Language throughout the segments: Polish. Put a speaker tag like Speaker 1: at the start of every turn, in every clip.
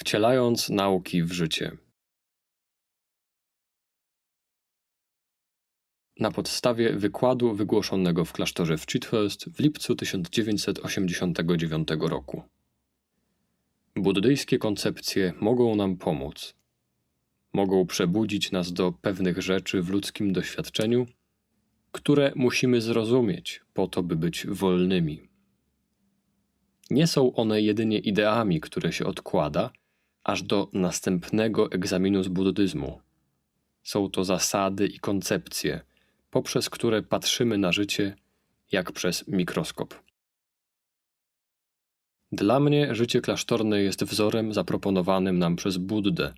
Speaker 1: wcielając nauki w życie. Na podstawie wykładu wygłoszonego w klasztorze w Chithurst w lipcu 1989 roku. Buddyjskie koncepcje mogą nam pomóc. Mogą przebudzić nas do pewnych rzeczy w ludzkim doświadczeniu, które musimy zrozumieć po to, by być wolnymi. Nie są one jedynie ideami, które się odkłada, aż do następnego egzaminu z buddyzmu. Są to zasady i koncepcje, poprzez które patrzymy na życie jak przez mikroskop. Dla mnie życie klasztorne jest wzorem zaproponowanym nam przez Buddę,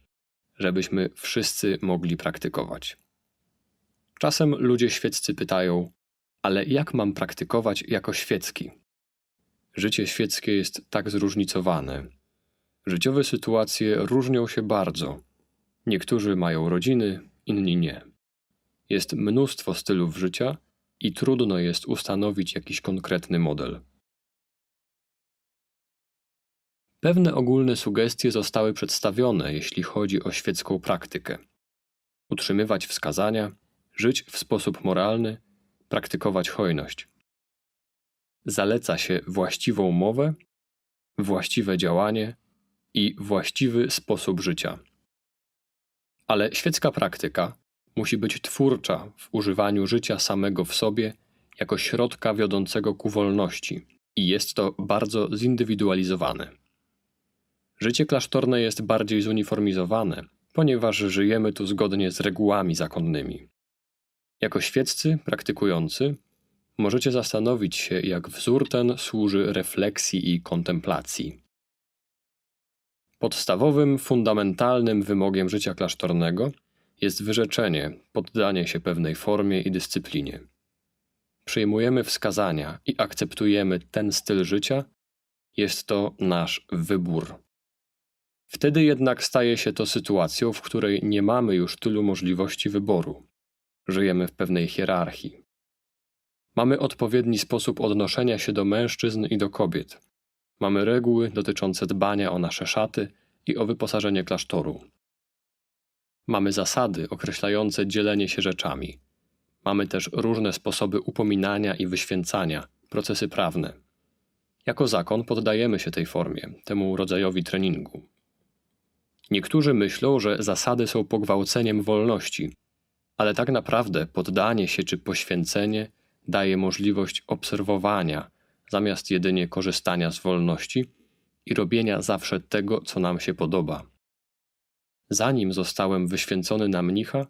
Speaker 1: żebyśmy wszyscy mogli praktykować. Czasem ludzie świeccy pytają, ale jak mam praktykować jako świecki? Życie świeckie jest tak zróżnicowane. Życiowe sytuacje różnią się bardzo. Niektórzy mają rodziny, inni nie. Jest mnóstwo stylów życia i trudno jest ustanowić jakiś konkretny model. Pewne ogólne sugestie zostały przedstawione, jeśli chodzi o świecką praktykę. Utrzymywać wskazania, żyć w sposób moralny, praktykować hojność. Zaleca się właściwą mowę, właściwe działanie i właściwy sposób życia. Ale świecka praktyka musi być twórcza w używaniu życia samego w sobie jako środka wiodącego ku wolności i jest to bardzo zindywidualizowane. Życie klasztorne jest bardziej zuniformizowane, ponieważ żyjemy tu zgodnie z regułami zakonnymi. Jako świeccy praktykujący możecie zastanowić się, jak wzór ten służy refleksji i kontemplacji. Podstawowym, fundamentalnym wymogiem życia klasztornego jest wyrzeczenie, poddanie się pewnej formie i dyscyplinie. Przyjmujemy wskazania i akceptujemy ten styl życia, jest to nasz wybór. Wtedy jednak staje się to sytuacją, w której nie mamy już tylu możliwości wyboru. Żyjemy w pewnej hierarchii. Mamy odpowiedni sposób odnoszenia się do mężczyzn i do kobiet. Mamy reguły dotyczące dbania o nasze szaty i o wyposażenie klasztoru. Mamy zasady określające dzielenie się rzeczami. Mamy też różne sposoby upominania i wyświęcania, procesy prawne. Jako zakon poddajemy się tej formie, temu rodzajowi treningu. Niektórzy myślą, że zasady są pogwałceniem wolności, ale tak naprawdę poddanie się czy poświęcenie daje możliwość obserwowania, zamiast jedynie korzystania z wolności i robienia zawsze tego, co nam się podoba. Zanim zostałem wyświęcony na mnicha,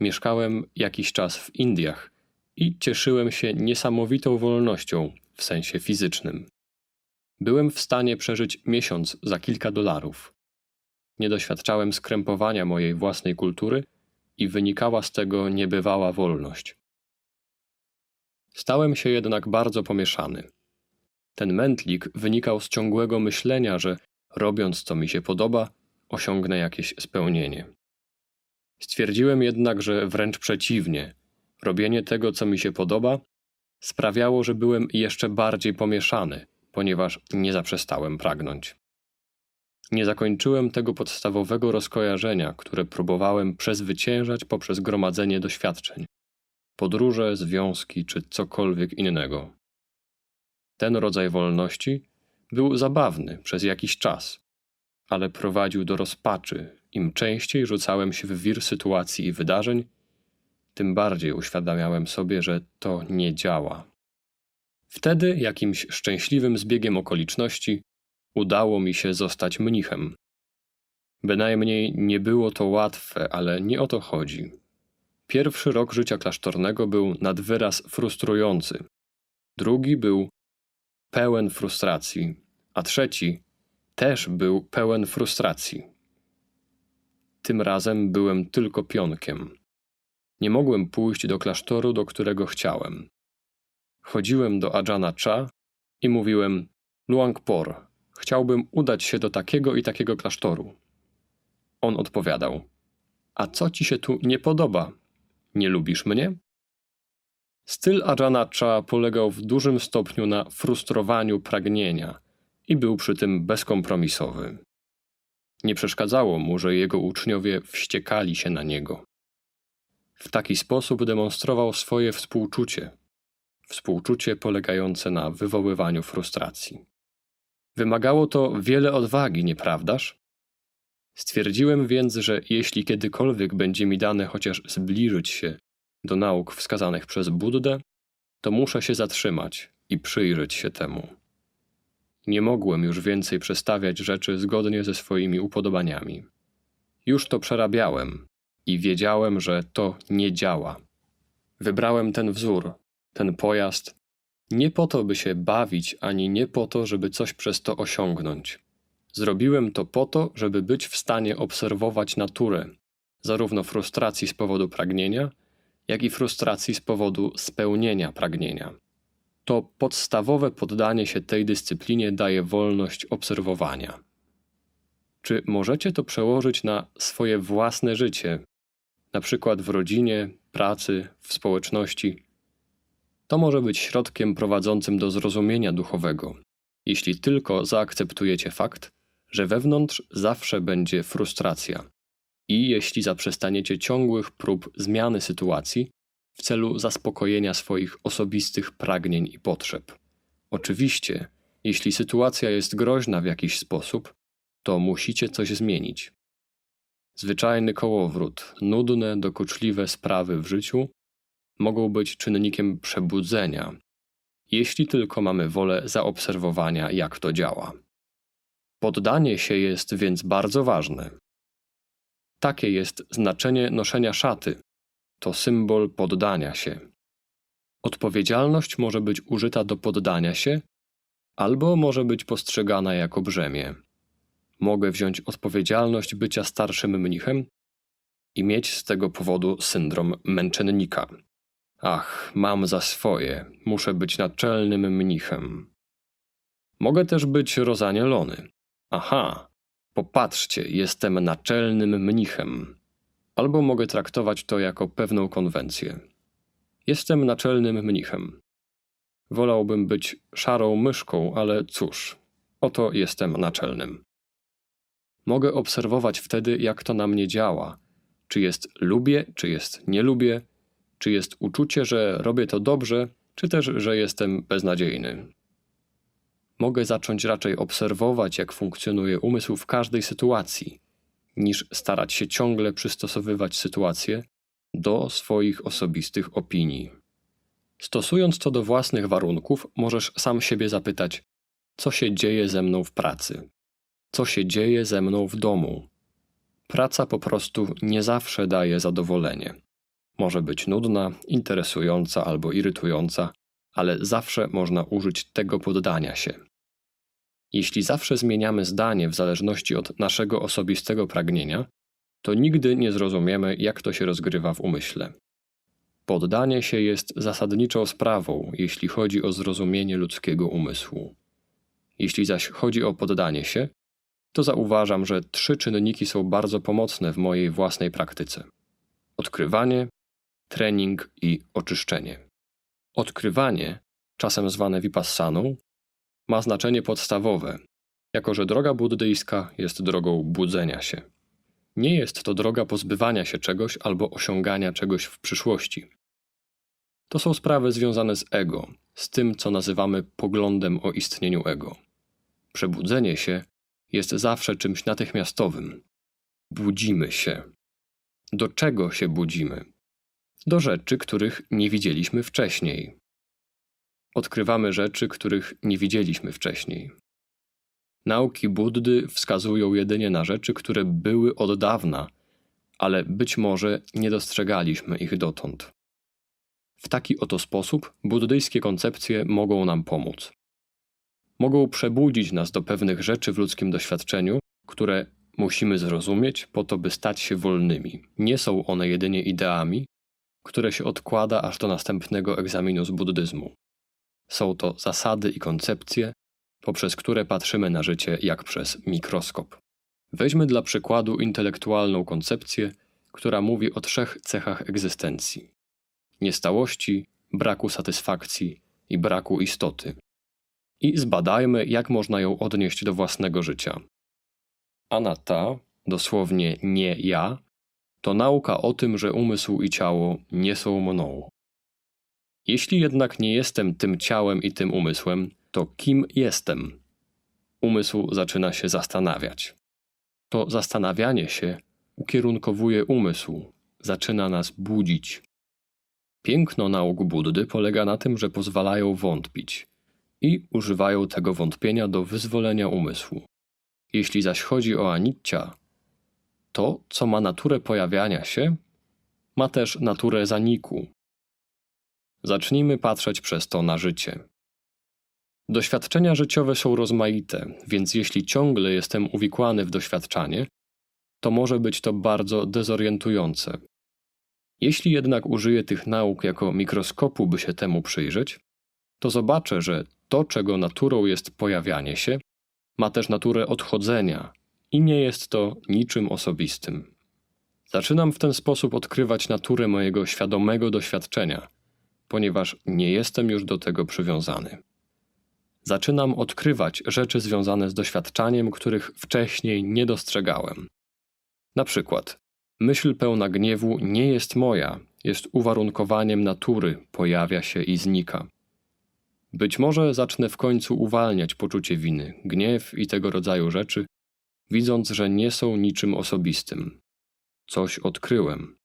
Speaker 1: mieszkałem jakiś czas w Indiach i cieszyłem się niesamowitą wolnością w sensie fizycznym. Byłem w stanie przeżyć miesiąc za kilka dolarów. Nie doświadczałem skrępowania mojej własnej kultury i wynikała z tego niebywała wolność. Stałem się jednak bardzo pomieszany. Ten mętlik wynikał z ciągłego myślenia, że robiąc co mi się podoba, osiągnę jakieś spełnienie. Stwierdziłem jednak, że wręcz przeciwnie, robienie tego, co mi się podoba, sprawiało, że byłem jeszcze bardziej pomieszany, ponieważ nie zaprzestałem pragnąć. Nie zakończyłem tego podstawowego rozkojarzenia, które próbowałem przezwyciężać poprzez gromadzenie doświadczeń podróże, związki czy cokolwiek innego. Ten rodzaj wolności był zabawny przez jakiś czas, ale prowadził do rozpaczy. Im częściej rzucałem się w wir sytuacji i wydarzeń, tym bardziej uświadamiałem sobie, że to nie działa. Wtedy, jakimś szczęśliwym zbiegiem okoliczności, udało mi się zostać mnichem. Bynajmniej nie było to łatwe, ale nie o to chodzi. Pierwszy rok życia klasztornego był nad wyraz frustrujący. Drugi był pełen frustracji, a trzeci też był pełen frustracji. Tym razem byłem tylko pionkiem. Nie mogłem pójść do klasztoru, do którego chciałem. Chodziłem do Ajana Cha i mówiłem: Luangpor, chciałbym udać się do takiego i takiego klasztoru. On odpowiadał: A co ci się tu nie podoba? Nie lubisz mnie? Styl Ajana Cha polegał w dużym stopniu na frustrowaniu pragnienia i był przy tym bezkompromisowy. Nie przeszkadzało mu, że jego uczniowie wściekali się na niego. W taki sposób demonstrował swoje współczucie, współczucie polegające na wywoływaniu frustracji. Wymagało to wiele odwagi, nieprawdaż? Stwierdziłem więc, że jeśli kiedykolwiek będzie mi dane chociaż zbliżyć się do nauk wskazanych przez Buddę, to muszę się zatrzymać i przyjrzeć się temu. Nie mogłem już więcej przestawiać rzeczy zgodnie ze swoimi upodobaniami. Już to przerabiałem i wiedziałem, że to nie działa. Wybrałem ten wzór, ten pojazd, nie po to, by się bawić, ani nie po to, żeby coś przez to osiągnąć. Zrobiłem to po to, żeby być w stanie obserwować naturę, zarówno frustracji z powodu pragnienia, jak i frustracji z powodu spełnienia pragnienia. To podstawowe poddanie się tej dyscyplinie daje wolność obserwowania. Czy możecie to przełożyć na swoje własne życie, na przykład w rodzinie, pracy, w społeczności? To może być środkiem prowadzącym do zrozumienia duchowego, jeśli tylko zaakceptujecie fakt, że wewnątrz zawsze będzie frustracja. I jeśli zaprzestaniecie ciągłych prób zmiany sytuacji w celu zaspokojenia swoich osobistych pragnień i potrzeb. Oczywiście, jeśli sytuacja jest groźna w jakiś sposób, to musicie coś zmienić. Zwyczajny kołowrót, nudne, dokuczliwe sprawy w życiu mogą być czynnikiem przebudzenia, jeśli tylko mamy wolę zaobserwowania, jak to działa. Poddanie się jest więc bardzo ważne. Takie jest znaczenie noszenia szaty. To symbol poddania się. Odpowiedzialność może być użyta do poddania się, albo może być postrzegana jako brzemię. Mogę wziąć odpowiedzialność bycia starszym mnichem i mieć z tego powodu syndrom męczennika. Ach, mam za swoje, muszę być naczelnym mnichem. Mogę też być rozanielony. Aha, popatrzcie, jestem naczelnym mnichem. Albo mogę traktować to jako pewną konwencję. Jestem naczelnym mnichem. Wolałbym być szarą myszką, ale cóż, oto jestem naczelnym. Mogę obserwować wtedy, jak to na mnie działa. Czy jest lubię, czy jest nie lubię, czy jest uczucie, że robię to dobrze, czy też, że jestem beznadziejny. Mogę zacząć raczej obserwować, jak funkcjonuje umysł w każdej sytuacji, niż starać się ciągle przystosowywać sytuację do swoich osobistych opinii. Stosując to do własnych warunków, możesz sam siebie zapytać, co się dzieje ze mną w pracy, co się dzieje ze mną w domu. Praca po prostu nie zawsze daje zadowolenie. Może być nudna, interesująca albo irytująca, ale zawsze można użyć tego poddania się. Jeśli zawsze zmieniamy zdanie w zależności od naszego osobistego pragnienia, to nigdy nie zrozumiemy, jak to się rozgrywa w umyśle. Poddanie się jest zasadniczą sprawą, jeśli chodzi o zrozumienie ludzkiego umysłu. Jeśli zaś chodzi o poddanie się, to zauważam, że trzy czynniki są bardzo pomocne w mojej własnej praktyce: odkrywanie, trening i oczyszczenie. Odkrywanie, czasem zwane vipassaną, ma znaczenie podstawowe, jako że droga buddyjska jest drogą budzenia się. Nie jest to droga pozbywania się czegoś albo osiągania czegoś w przyszłości. To są sprawy związane z ego, z tym, co nazywamy poglądem o istnieniu ego. Przebudzenie się jest zawsze czymś natychmiastowym. Budzimy się. Do czego się budzimy? Do rzeczy, których nie widzieliśmy wcześniej. Odkrywamy rzeczy, których nie widzieliśmy wcześniej. Nauki Buddy wskazują jedynie na rzeczy, które były od dawna, ale być może nie dostrzegaliśmy ich dotąd. W taki oto sposób buddyjskie koncepcje mogą nam pomóc. Mogą przebudzić nas do pewnych rzeczy w ludzkim doświadczeniu, które musimy zrozumieć po to, by stać się wolnymi. Nie są one jedynie ideami, które się odkłada aż do następnego egzaminu z buddyzmu. Są to zasady i koncepcje, poprzez które patrzymy na życie jak przez mikroskop. Weźmy dla przykładu intelektualną koncepcję, która mówi o trzech cechach egzystencji: niestałości, braku satysfakcji i braku istoty. I zbadajmy, jak można ją odnieść do własnego życia. Anata, dosłownie nie ja, to nauka o tym, że umysł i ciało nie są mną. Jeśli jednak nie jestem tym ciałem i tym umysłem, to kim jestem? Umysł zaczyna się zastanawiać. To zastanawianie się ukierunkowuje umysł, zaczyna nas budzić. Piękno nauk Buddy polega na tym, że pozwalają wątpić i używają tego wątpienia do wyzwolenia umysłu. Jeśli zaś chodzi o aniccia, to, co ma naturę pojawiania się, ma też naturę zaniku. Zacznijmy patrzeć przez to na życie. Doświadczenia życiowe są rozmaite, więc jeśli ciągle jestem uwikłany w doświadczanie, to może być to bardzo dezorientujące. Jeśli jednak użyję tych nauk jako mikroskopu, by się temu przyjrzeć, to zobaczę, że to, czego naturą jest pojawianie się, ma też naturę odchodzenia i nie jest to niczym osobistym. Zaczynam w ten sposób odkrywać naturę mojego świadomego doświadczenia, ponieważ nie jestem już do tego przywiązany. Zaczynam odkrywać rzeczy związane z doświadczaniem, których wcześniej nie dostrzegałem. Na przykład, myśl pełna gniewu nie jest moja, jest uwarunkowaniem natury, pojawia się i znika. Być może zacznę w końcu uwalniać poczucie winy, gniew i tego rodzaju rzeczy, widząc, że nie są niczym osobistym. Coś odkryłem.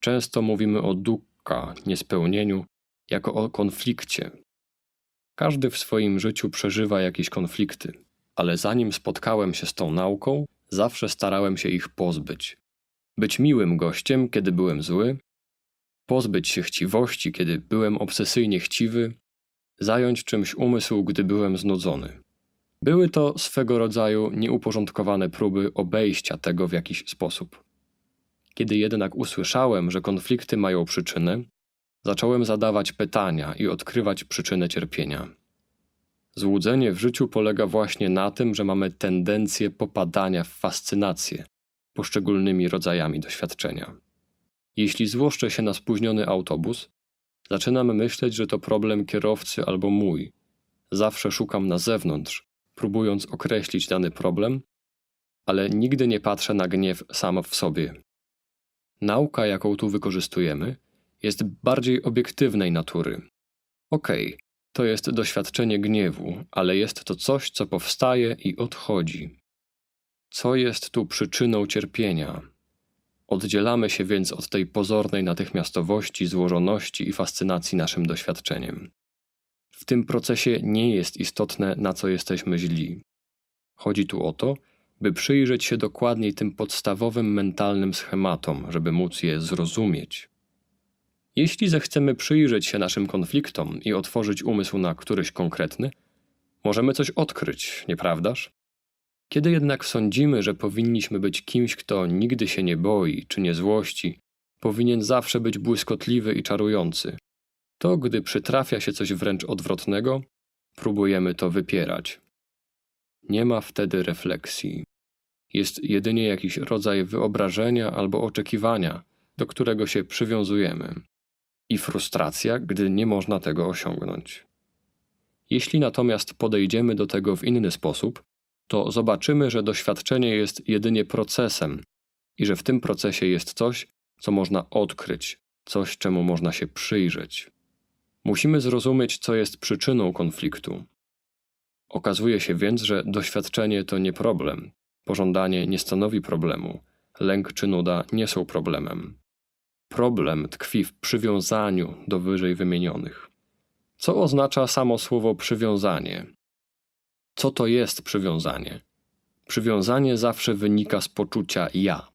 Speaker 1: Często mówimy o dukka, niespełnieniu, jako o konflikcie. Każdy w swoim życiu przeżywa jakieś konflikty, ale zanim spotkałem się z tą nauką, zawsze starałem się ich pozbyć. Być miłym gościem, kiedy byłem zły, pozbyć się chciwości, kiedy byłem obsesyjnie chciwy, zająć czymś umysł, gdy byłem znudzony. Były to swego rodzaju nieuporządkowane próby obejścia tego w jakiś sposób. Kiedy jednak usłyszałem, że konflikty mają przyczynę, zacząłem zadawać pytania i odkrywać przyczynę cierpienia. Złudzenie w życiu polega właśnie na tym, że mamy tendencję popadania w fascynację poszczególnymi rodzajami doświadczenia. Jeśli złoszczę się na spóźniony autobus, zaczynam myśleć, że to problem kierowcy albo mój. Zawsze szukam na zewnątrz, próbując określić dany problem, ale nigdy nie patrzę na gniew sam w sobie. Nauka, jaką tu wykorzystujemy, jest bardziej obiektywnej natury. Okej, okay, to jest doświadczenie gniewu, ale jest to coś, co powstaje i odchodzi. Co jest tu przyczyną cierpienia? Oddzielamy się więc od tej pozornej natychmiastowości, złożoności i fascynacji naszym doświadczeniem. W tym procesie nie jest istotne, na co jesteśmy źli. Chodzi tu o to, by przyjrzeć się dokładniej tym podstawowym mentalnym schematom, żeby móc je zrozumieć. Jeśli zechcemy przyjrzeć się naszym konfliktom i otworzyć umysł na któryś konkretny, możemy coś odkryć, nieprawdaż? Kiedy jednak sądzimy, że powinniśmy być kimś, kto nigdy się nie boi czy nie złości, powinien zawsze być błyskotliwy i czarujący, to gdy przytrafia się coś wręcz odwrotnego, próbujemy to wypierać. Nie ma wtedy refleksji. Jest jedynie jakiś rodzaj wyobrażenia albo oczekiwania, do którego się przywiązujemy i frustracja, gdy nie można tego osiągnąć. Jeśli natomiast podejdziemy do tego w inny sposób, to zobaczymy, że doświadczenie jest jedynie procesem i że w tym procesie jest coś, co można odkryć, coś, czemu można się przyjrzeć. Musimy zrozumieć, co jest przyczyną konfliktu. Okazuje się więc, że doświadczenie to nie problem, pożądanie nie stanowi problemu, lęk czy nuda nie są problemem. Problem tkwi w przywiązaniu do wyżej wymienionych. Co oznacza samo słowo przywiązanie? Co to jest przywiązanie? Przywiązanie zawsze wynika z poczucia ja.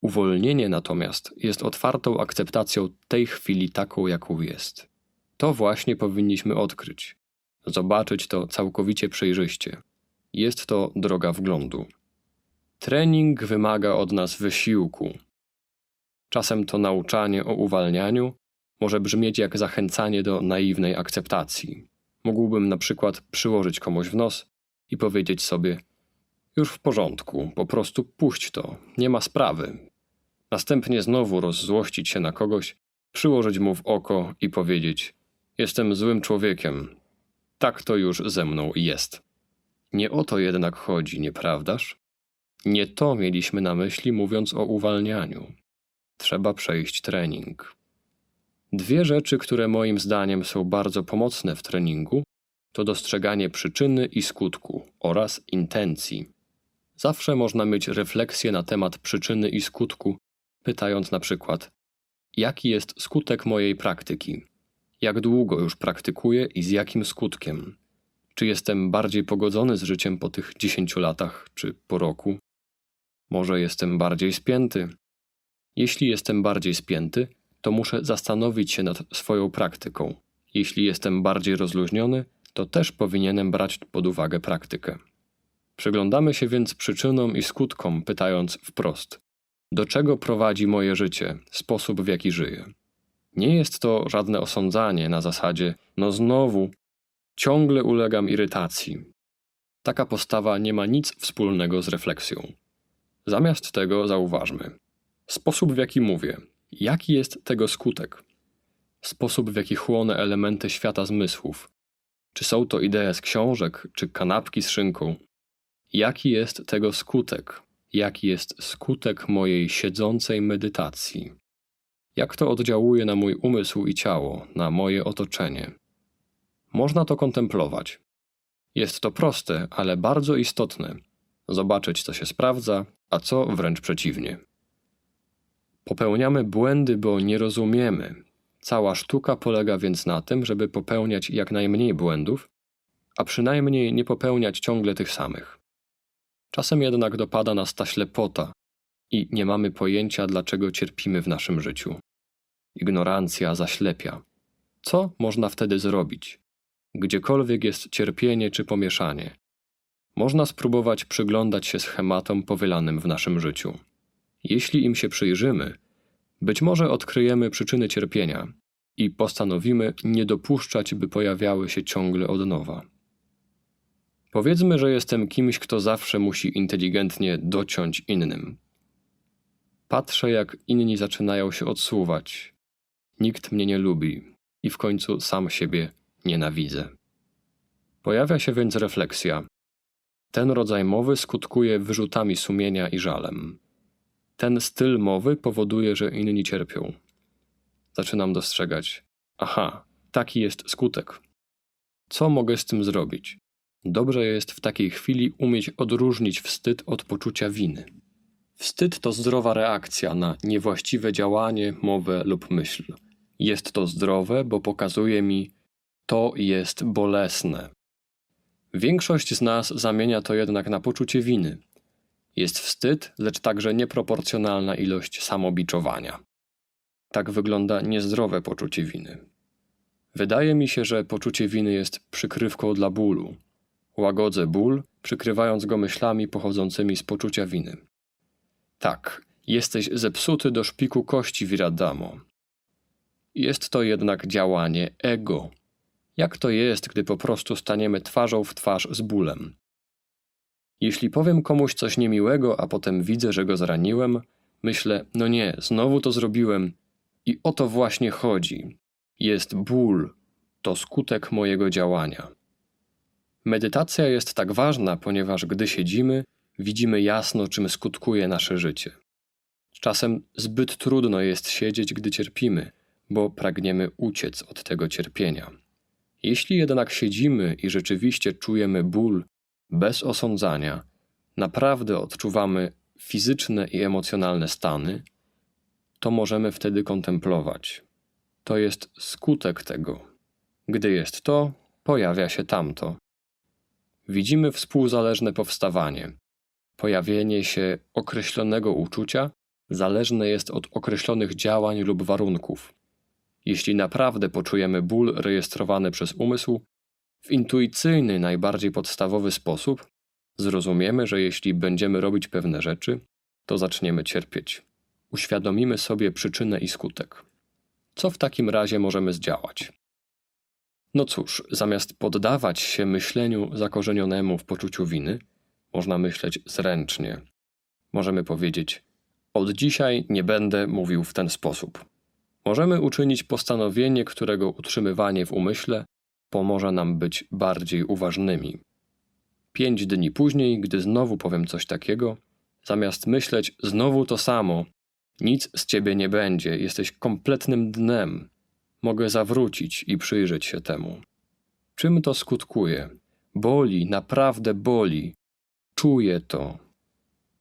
Speaker 1: Uwolnienie natomiast jest otwartą akceptacją tej chwili taką, jaką jest. To właśnie powinniśmy odkryć. Zobaczyć to całkowicie przejrzyście. Jest to droga wglądu. Trening wymaga od nas wysiłku, Czasem to nauczanie o uwalnianiu może brzmieć jak zachęcanie do naiwnej akceptacji. Mógłbym na przykład przyłożyć komuś w nos i powiedzieć sobie: Już w porządku, po prostu puść to, nie ma sprawy. Następnie znowu rozzłościć się na kogoś, przyłożyć mu w oko i powiedzieć: Jestem złym człowiekiem. Tak to już ze mną jest. Nie o to jednak chodzi, nieprawdaż? Nie to mieliśmy na myśli, mówiąc o uwalnianiu. Trzeba przejść trening. Dwie rzeczy, które moim zdaniem są bardzo pomocne w treningu, to dostrzeganie przyczyny i skutku oraz intencji. Zawsze można mieć refleksję na temat przyczyny i skutku, pytając na przykład: Jaki jest skutek mojej praktyki? Jak długo już praktykuję i z jakim skutkiem? Czy jestem bardziej pogodzony z życiem po tych 10 latach czy po roku? Może jestem bardziej spięty? Jeśli jestem bardziej spięty, to muszę zastanowić się nad swoją praktyką. Jeśli jestem bardziej rozluźniony, to też powinienem brać pod uwagę praktykę. Przyglądamy się więc przyczynom i skutkom, pytając wprost: do czego prowadzi moje życie, sposób w jaki żyję? Nie jest to żadne osądzanie na zasadzie: no znowu, ciągle ulegam irytacji. Taka postawa nie ma nic wspólnego z refleksją. Zamiast tego zauważmy sposób, w jaki mówię, jaki jest tego skutek, sposób, w jaki chłonę elementy świata zmysłów. Czy są to idee z książek, czy kanapki z szynką? Jaki jest tego skutek? Jaki jest skutek mojej siedzącej medytacji? Jak to oddziałuje na mój umysł i ciało, na moje otoczenie? Można to kontemplować. Jest to proste, ale bardzo istotne. Zobaczyć, co się sprawdza, a co wręcz przeciwnie. Popełniamy błędy, bo nie rozumiemy. Cała sztuka polega więc na tym, żeby popełniać jak najmniej błędów, a przynajmniej nie popełniać ciągle tych samych. Czasem jednak dopada nas ta ślepota i nie mamy pojęcia, dlaczego cierpimy w naszym życiu. Ignorancja zaślepia. Co można wtedy zrobić? Gdziekolwiek jest cierpienie czy pomieszanie, można spróbować przyglądać się schematom powielanym w naszym życiu. Jeśli im się przyjrzymy, być może odkryjemy przyczyny cierpienia i postanowimy nie dopuszczać, by pojawiały się ciągle od nowa. Powiedzmy, że jestem kimś, kto zawsze musi inteligentnie dociąć innym. Patrzę, jak inni zaczynają się odsuwać. Nikt mnie nie lubi i w końcu sam siebie nienawidzę. Pojawia się więc refleksja. Ten rodzaj mowy skutkuje wyrzutami sumienia i żalem. Ten styl mowy powoduje, że inni cierpią. Zaczynam dostrzegać. Aha, taki jest skutek. Co mogę z tym zrobić? Dobrze jest w takiej chwili umieć odróżnić wstyd od poczucia winy. Wstyd to zdrowa reakcja na niewłaściwe działanie, mowę lub myśl. Jest to zdrowe, bo pokazuje mi, to jest bolesne. Większość z nas zamienia to jednak na poczucie winy. Jest wstyd, lecz także nieproporcjonalna ilość samobiczowania. Tak wygląda niezdrowe poczucie winy. Wydaje mi się, że poczucie winy jest przykrywką dla bólu. Łagodzę ból, przykrywając go myślami pochodzącymi z poczucia winy. Tak, jesteś zepsuty do szpiku kości, Viradamo. Jest to jednak działanie ego. Jak to jest, gdy po prostu staniemy twarzą w twarz z bólem? Jeśli powiem komuś coś niemiłego, a potem widzę, że go zraniłem, myślę, no nie, znowu to zrobiłem. I o to właśnie chodzi. Jest ból, to skutek mojego działania. Medytacja jest tak ważna, ponieważ gdy siedzimy, widzimy jasno, czym skutkuje nasze życie. Czasem zbyt trudno jest siedzieć, gdy cierpimy, bo pragniemy uciec od tego cierpienia. Jeśli jednak siedzimy i rzeczywiście czujemy ból bez osądzania, naprawdę odczuwamy fizyczne i emocjonalne stany, to możemy wtedy kontemplować. To jest skutek tego. Gdy jest to, pojawia się tamto. Widzimy współzależne powstawanie. Pojawienie się określonego uczucia zależne jest od określonych działań lub warunków. Jeśli naprawdę poczujemy ból rejestrowany przez umysł, w intuicyjny, najbardziej podstawowy sposób zrozumiemy, że jeśli będziemy robić pewne rzeczy, to zaczniemy cierpieć. Uświadomimy sobie przyczynę i skutek. Co w takim razie możemy zdziałać? No cóż, zamiast poddawać się myśleniu zakorzenionemu w poczuciu winy, można myśleć zręcznie. Możemy powiedzieć: Od dzisiaj nie będę mówił w ten sposób. Możemy uczynić postanowienie, którego utrzymywanie w umyśle pomoże nam być bardziej uważnymi. Pięć dni później, gdy znowu powiem coś takiego, zamiast myśleć znowu to samo, nic z ciebie nie będzie, jesteś kompletnym dnem, mogę zawrócić i przyjrzeć się temu. Czym to skutkuje? Boli, naprawdę boli. Czuję to.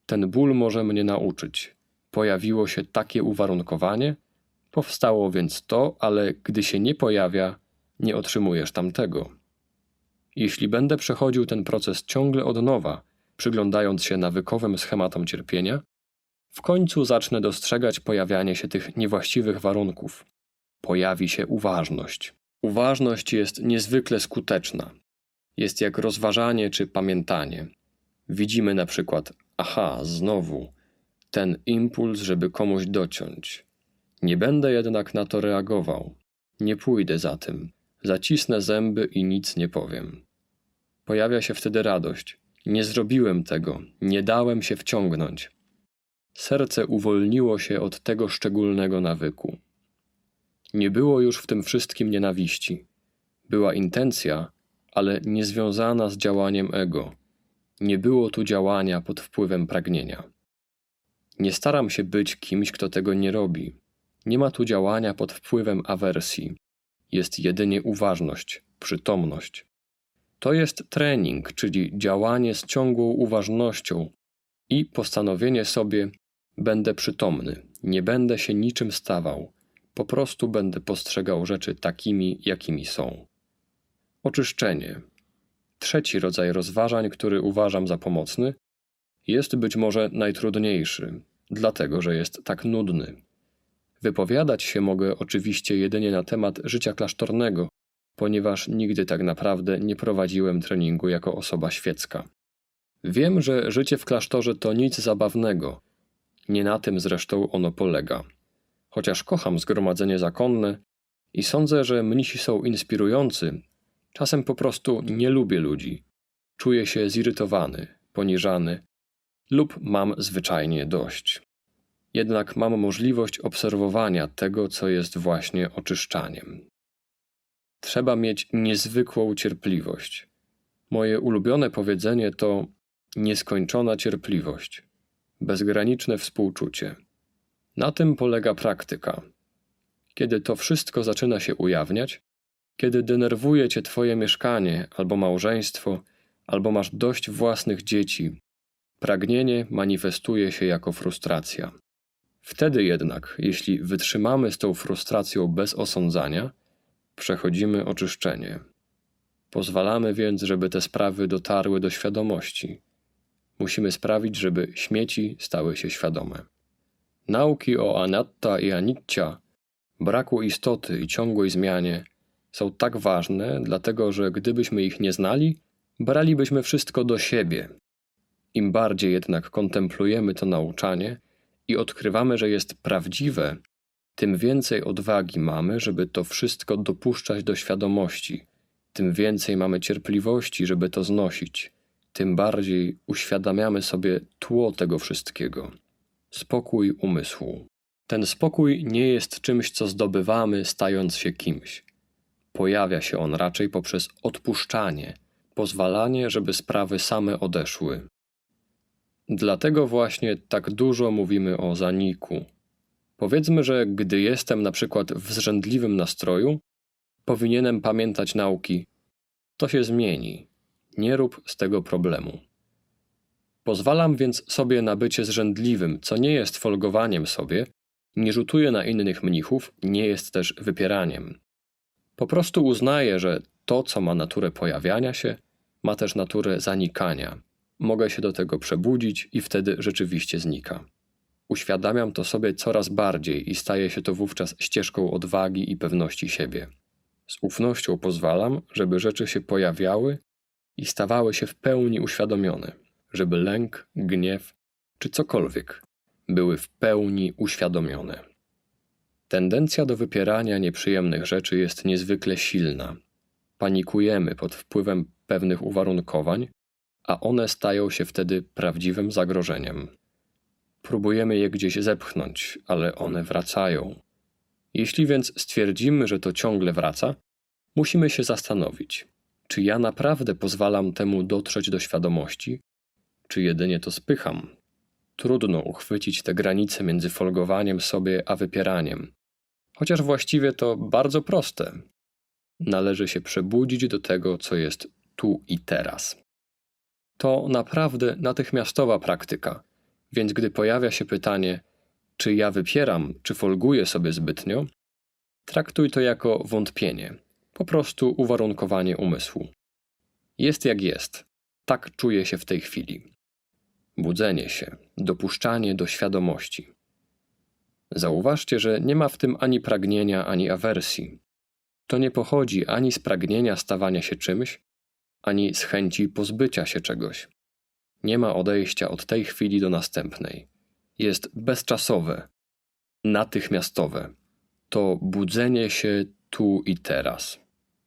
Speaker 1: Ten ból może mnie nauczyć. Pojawiło się takie uwarunkowanie, powstało więc to, ale gdy się nie pojawia, nie otrzymujesz tamtego. Jeśli będę przechodził ten proces ciągle od nowa, przyglądając się nawykowym schematom cierpienia, w końcu zacznę dostrzegać pojawianie się tych niewłaściwych warunków. Pojawi się uważność. Uważność jest niezwykle skuteczna. Jest jak rozważanie czy pamiętanie. Widzimy na przykład, aha, znowu, ten impuls, żeby komuś dociąć. Nie będę jednak na to reagował. Nie pójdę za tym. Zacisnę zęby i nic nie powiem. Pojawia się wtedy radość. Nie zrobiłem tego, nie dałem się wciągnąć. Serce uwolniło się od tego szczególnego nawyku. Nie było już w tym wszystkim nienawiści. Była intencja, ale niezwiązana z działaniem ego. Nie było tu działania pod wpływem pragnienia. Nie staram się być kimś, kto tego nie robi. Nie ma tu działania pod wpływem awersji. Jest jedynie uważność, przytomność. To jest trening, czyli działanie z ciągłą uważnością i postanowienie sobie: będę przytomny, nie będę się niczym stawał, po prostu będę postrzegał rzeczy takimi, jakimi są. Oczyszczenie. Trzeci rodzaj rozważań, który uważam za pomocny, jest być może najtrudniejszy, dlatego że jest tak nudny. Wypowiadać się mogę oczywiście jedynie na temat życia klasztornego, ponieważ nigdy tak naprawdę nie prowadziłem treningu jako osoba świecka. Wiem, że życie w klasztorze to nic zabawnego. Nie na tym zresztą ono polega. Chociaż kocham zgromadzenie zakonne i sądzę, że mnisi są inspirujący, czasem po prostu nie lubię ludzi. Czuję się zirytowany, poniżany lub mam zwyczajnie dość. Jednak mam możliwość obserwowania tego, co jest właśnie oczyszczaniem. Trzeba mieć niezwykłą cierpliwość. Moje ulubione powiedzenie to nieskończona cierpliwość, bezgraniczne współczucie. Na tym polega praktyka. Kiedy to wszystko zaczyna się ujawniać, kiedy denerwuje cię twoje mieszkanie albo małżeństwo, albo masz dość własnych dzieci, pragnienie manifestuje się jako frustracja. Wtedy jednak, jeśli wytrzymamy z tą frustracją bez osądzania, przechodzimy oczyszczenie. Pozwalamy więc, żeby te sprawy dotarły do świadomości. Musimy sprawić, żeby śmieci stały się świadome. Nauki o anatta i aniccia, braku istoty i ciągłej zmianie są tak ważne, dlatego że gdybyśmy ich nie znali, bralibyśmy wszystko do siebie. Im bardziej jednak kontemplujemy to nauczanie i odkrywamy, że jest prawdziwe, tym więcej odwagi mamy, żeby to wszystko dopuszczać do świadomości, tym więcej mamy cierpliwości, żeby to znosić, tym bardziej uświadamiamy sobie tło tego wszystkiego spokój umysłu. Ten spokój nie jest czymś, co zdobywamy, stając się kimś. Pojawia się on raczej poprzez odpuszczanie, pozwalanie, żeby sprawy same odeszły. Dlatego właśnie tak dużo mówimy o zaniku, Powiedzmy, że gdy jestem na przykład w zrzędliwym nastroju, powinienem pamiętać nauki. To się zmieni. Nie rób z tego problemu. Pozwalam więc sobie na bycie zrzędliwym, co nie jest folgowaniem sobie, nie rzutuję na innych mnichów, nie jest też wypieraniem. Po prostu uznaję, że to, co ma naturę pojawiania się, ma też naturę zanikania. Mogę się do tego przebudzić i wtedy rzeczywiście znika. Uświadamiam to sobie coraz bardziej i staje się to wówczas ścieżką odwagi i pewności siebie. Z ufnością pozwalam, żeby rzeczy się pojawiały i stawały się w pełni uświadomione, żeby lęk, gniew czy cokolwiek były w pełni uświadomione. Tendencja do wypierania nieprzyjemnych rzeczy jest niezwykle silna. Panikujemy pod wpływem pewnych uwarunkowań, a one stają się wtedy prawdziwym zagrożeniem. Próbujemy je gdzieś zepchnąć, ale one wracają. Jeśli więc stwierdzimy, że to ciągle wraca, musimy się zastanowić, Czy ja naprawdę pozwalam temu dotrzeć do świadomości, czy jedynie to spycham? Trudno uchwycić te granice między folgowaniem sobie a wypieraniem. Chociaż właściwie to bardzo proste. Należy się przebudzić do tego, co jest tu i teraz. To naprawdę natychmiastowa praktyka, więc gdy pojawia się pytanie, czy ja wypieram, czy folguję sobie zbytnio, traktuj to jako wątpienie, po prostu uwarunkowanie umysłu. Jest jak jest, tak czuję się w tej chwili. Budzenie się, dopuszczanie do świadomości. Zauważcie, że nie ma w tym ani pragnienia, ani awersji. To nie pochodzi ani z pragnienia stawania się czymś, ani z chęci pozbycia się czegoś. Nie ma odejścia od tej chwili do następnej. Jest bezczasowe, natychmiastowe. To budzenie się tu i teraz.